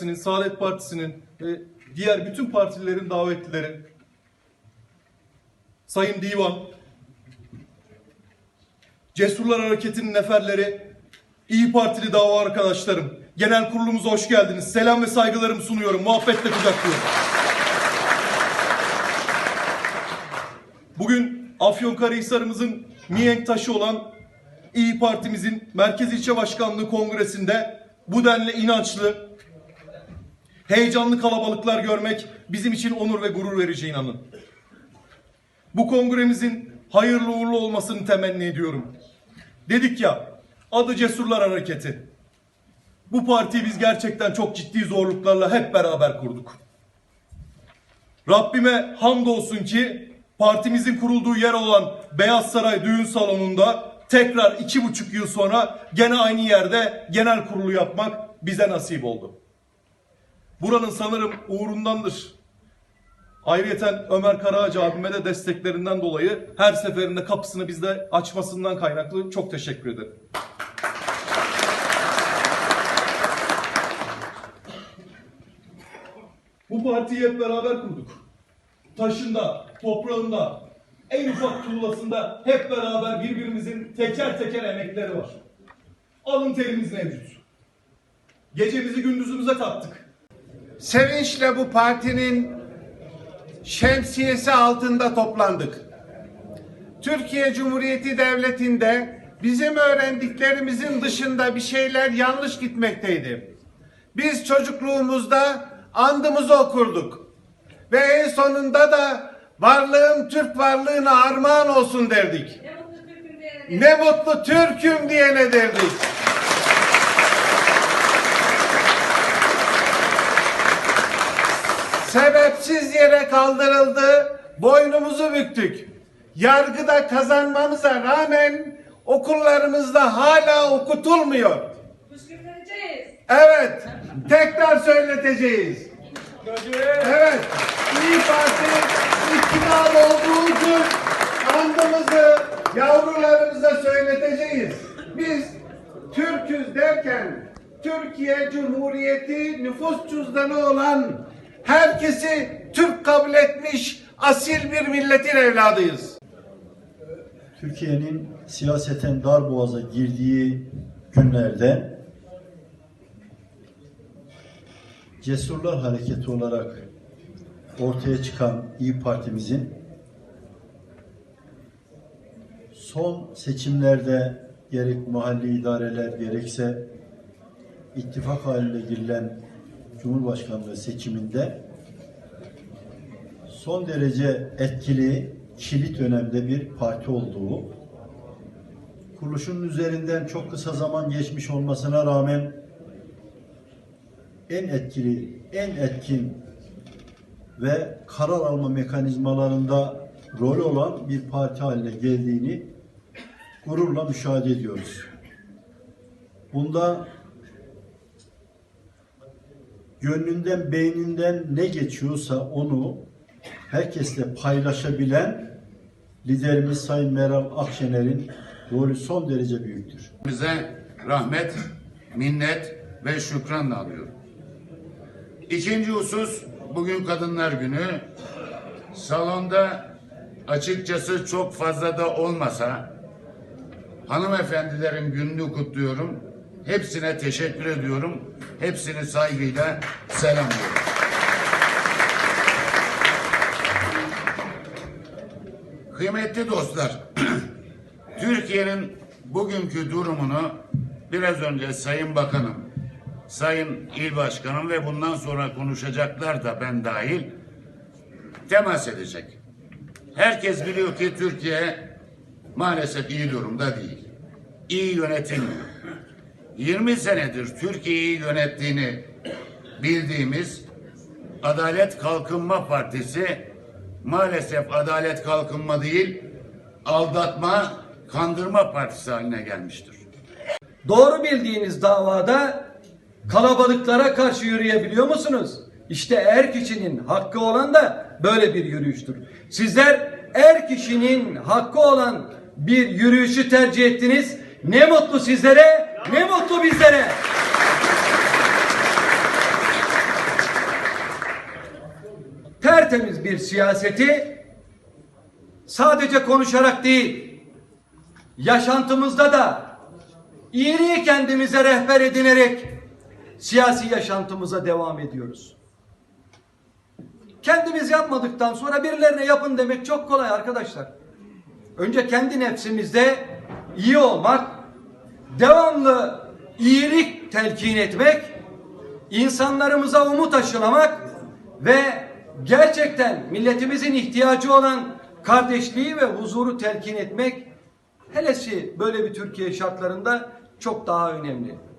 Partisi'nin, Saadet Partisi'nin ve diğer bütün partilerin davetlileri, Sayın Divan, Cesurlar Hareketi'nin neferleri, İyi Partili dava arkadaşlarım, genel kurulumuza hoş geldiniz. Selam ve saygılarımı sunuyorum, muhabbetle kucaklıyorum. Bugün Afyonkarahisar'ımızın mihenk taşı olan İyi Parti'mizin Merkez İlçe Başkanlığı Kongresi'nde bu denli inançlı, heyecanlı kalabalıklar görmek bizim için onur ve gurur verici inanın. Bu kongremizin hayırlı uğurlu olmasını temenni ediyorum. Dedik ya, adı Cesurlar Hareketi. Bu partiyi biz gerçekten çok ciddi zorluklarla hep beraber kurduk. Rabbime hamdolsun ki partimizin kurulduğu yer olan Beyaz Saray düğün salonunda tekrar iki buçuk yıl sonra gene aynı yerde genel kurulu yapmak bize nasip oldu. Buranın sanırım uğrundandır. Ayrıyeten Ömer Karaağaç abime de desteklerinden dolayı her seferinde kapısını bizde açmasından kaynaklı çok teşekkür ederim. Bu partiyi hep beraber kurduk. Taşında, toprağında, en ufak tuğlasında hep beraber birbirimizin teker teker emekleri var. Alın terimiz mevcut. Gecemizi gündüzümüze kattık. Sevinçle bu partinin şemsiyesi altında toplandık. Türkiye Cumhuriyeti Devleti'nde bizim öğrendiklerimizin dışında bir şeyler yanlış gitmekteydi. Biz çocukluğumuzda andımızı okurduk. Ve en sonunda da varlığım Türk varlığına armağan olsun derdik. Ne mutlu Türk'üm diyene de. Ne mutlu Türk'üm diyene derdik. Sebepsiz yere kaldırıldı, boynumuzu büktük. Yargıda kazanmamıza rağmen okullarımızda hala okutulmuyor. Evet, tekrar söyleteceğiz. Evet, İyi Parti iktidar olduğu gün andımızı yavrularımıza söyleteceğiz. Biz Türküz derken Türkiye Cumhuriyeti nüfus cüzdanı olan herkesi Türk kabul etmiş asil bir milletin evladıyız. Türkiye'nin siyaseten dar boğaza girdiği günlerde Cesurlar Hareketi olarak ortaya çıkan İyi Parti'mizin son seçimlerde gerek mahalli idareler gerekse ittifak halinde girilen Cumhurbaşkanlığı seçiminde son derece etkili, kilit önemde bir parti olduğu, kuruluşun üzerinden çok kısa zaman geçmiş olmasına rağmen en etkili, en etkin ve karar alma mekanizmalarında rol olan bir parti haline geldiğini gururla müşahede ediyoruz. Bunda gönlünden, beyninden ne geçiyorsa onu herkesle paylaşabilen liderimiz Sayın Meral Akşener'in rolü son derece büyüktür. Bize rahmet, minnet ve şükranla alıyorum. İkinci husus bugün Kadınlar Günü. Salonda açıkçası çok fazla da olmasa hanımefendilerin gününü kutluyorum. Hepsine teşekkür ediyorum. Hepsini saygıyla selamlıyorum. Kıymetli dostlar, Türkiye'nin bugünkü durumunu biraz önce Sayın Bakanım, Sayın İl Başkanım ve bundan sonra konuşacaklar da ben dahil temas edecek. Herkes biliyor ki Türkiye maalesef iyi durumda değil. İyi yönetilmiyor. 20 senedir Türkiye'yi yönettiğini bildiğimiz Adalet Kalkınma Partisi maalesef Adalet Kalkınma değil, aldatma, kandırma partisi haline gelmiştir. Doğru bildiğiniz davada kalabalıklara karşı yürüyebiliyor musunuz? İşte er kişinin hakkı olan da böyle bir yürüyüştür. Sizler er kişinin hakkı olan bir yürüyüşü tercih ettiniz. Ne mutlu sizlere, ne mutlu bizlere. Tertemiz bir siyaseti sadece konuşarak değil, yaşantımızda da iyiliği kendimize rehber edinerek siyasi yaşantımıza devam ediyoruz. Kendimiz yapmadıktan sonra birilerine yapın demek çok kolay arkadaşlar. Önce kendi nefsimizde iyi olmak, devamlı iyilik telkin etmek, insanlarımıza umut aşılamak ve gerçekten milletimizin ihtiyacı olan kardeşliği ve huzuru telkin etmek helesi böyle bir Türkiye şartlarında çok daha önemli.